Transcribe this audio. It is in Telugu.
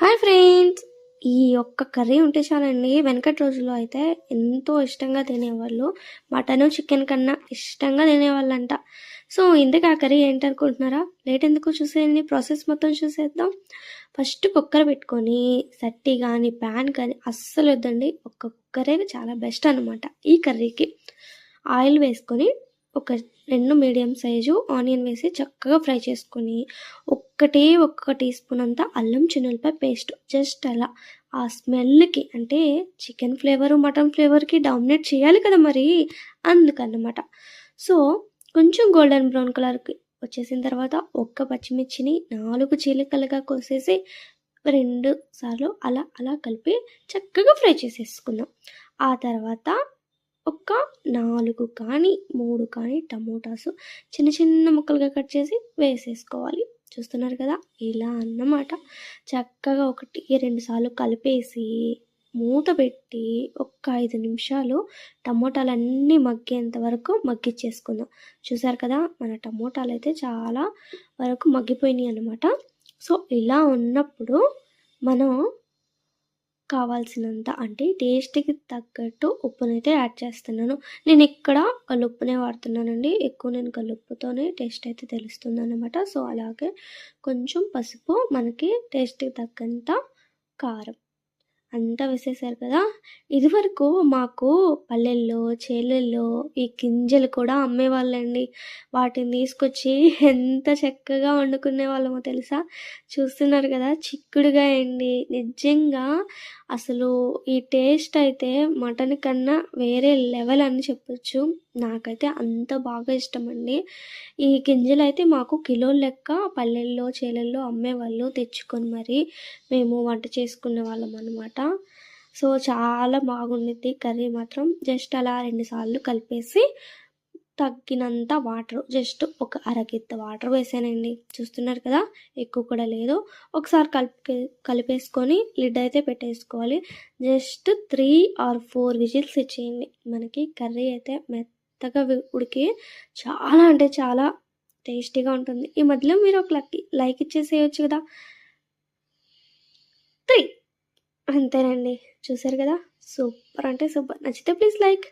Hi friends. ఈ ఒక్క కర్రీ ఉంటే చాలండి. వెనకటి రోజుల్లో అయితే ఎంతో ఇష్టంగా తినేవాళ్ళు. మటను చికెన్ కన్నా ఇష్టంగా తినేవాళ్ళంట. సో ఇందుకు ఆ కర్రీ ఏంటనుకుంటున్నారా? లేట్ ఎందుకు చూసేయండి. ప్రాసెస్ మొత్తం చూసేద్దాం. ఫస్ట్ కుక్కర్ పెట్టుకొని సట్టి కానీ ప్యాన్ కానీ అస్సలు వద్దండి. ఒక్క కుక్కరే చాలా బెస్ట్ అనమాట ఈ కర్రీకి. ఆయిల్ వేసుకొని ఒక రెండు మీడియం సైజు ఆనియన్ వేసి చక్కగా ఫ్రై చేసుకొని ఒక్కటే ఒక్క టీ స్పూన్ అంతా అల్లం చిన్నలపై పేస్ట్. జస్ట్ అలా. ఆ స్మెల్కి అంటే చికెన్ ఫ్లేవరు మటన్ ఫ్లేవర్కి డామినేట్ చేయాలి కదా మరి. అందుకన్నమాట. సో కొంచెం గోల్డెన్ బ్రౌన్ కలర్కి వచ్చేసిన తర్వాత ఒక్క పచ్చిమిర్చిని నాలుగు చీలికలుగా కోసేసి రెండు సార్లు అలా అలా కలిపి చక్కగా ఫ్రై చేసేసుకుందాం. ఆ తర్వాత ఒక నాలుగు కానీ మూడు కానీ టమోటాస్ చిన్న చిన్న ముక్కలుగా కట్ చేసి వేసేసుకోవాలి. చూస్తున్నారు కదా? ఇలా అన్నమాట. చక్కగా ఒకటి రెండు సార్లు కలిపేసి మూత పెట్టి ఒక ఐదు నిమిషాలు టమోటాలన్నీ మగ్గేంత వరకు మగ్గిచ్చేసుకుందాం. చూసారు కదా? మన టమోటాలు అయితే చాలా వరకు మగ్గిపోయినాయి అనమాట సో ఇలా ఉన్నప్పుడు మనం కావాల్సినంత అంటే టేస్ట్కి తగ్గట్టు ఉప్పునైతే యాడ్ చేస్తున్నాను. నేను ఇక్కడ కలుప్పునే వాడుతున్నానండి. ఎక్కువ నేను కలుపుతోనే టేస్ట్ అయితే తెలుస్తుంది అనమాట సో అలాగే కొంచెం పసుపు మనకి టేస్ట్కి తగ్గంత కారం. అంతా వేసేసారు కదా. ఇదివరకు మాకు పల్లెల్లో చేలల్లో ఈ గింజలు కూడా అమ్మేవాళ్ళండి. వాటిని తీసుకొచ్చి ఎంత చక్కగా వండుకునే వాళ్ళమో తెలుసా? చూస్తున్నారు కదా చిక్కుడుగా అండి నిజంగా అసలు ఈ టేస్ట్ అయితే మటన్ కన్నా వేరే లెవెల్ అని చెప్పొచ్చు. నాకైతే అంత బాగా ఇష్టం అండి ఈ గింజలు అయితే మాకు కిలో లెక్క పల్లెల్లో చేలల్లో అమ్మేవాళ్ళు తెచ్చుకొని మరి మేము వంట చేసుకునే వాళ్ళం అనమాట సో చాలా బాగుండిద్ది కర్రీ మాత్రం. జస్ట్ అలా రెండుసార్లు కలిపేసి తగ్గినంత వాటర్. జస్ట్ ఒక అరగిత్త వాటర్ వేసానండి. చూస్తున్నారు కదా ఎక్కువ కూడా లేదు. ఒకసారి కలిపి కలిపేసుకొని లిడ్ అయితే పెట్టేసుకోవాలి. Just three or four whistles ఇచ్చేయండి. మనకి కర్రీ అయితే మెత్తగా ఉడికి చాలా అంటే చాలా టేస్టీగా ఉంటుంది. ఈ మధ్యలో మీరు ఒక లక్ లైక్ ఇచ్చేసేయచ్చు కదా. త్రీ. అంతేనండి. చూసారు కదా? సూపర్ అంటే సూపర్. నచ్చితే ప్లీజ్ లైక్.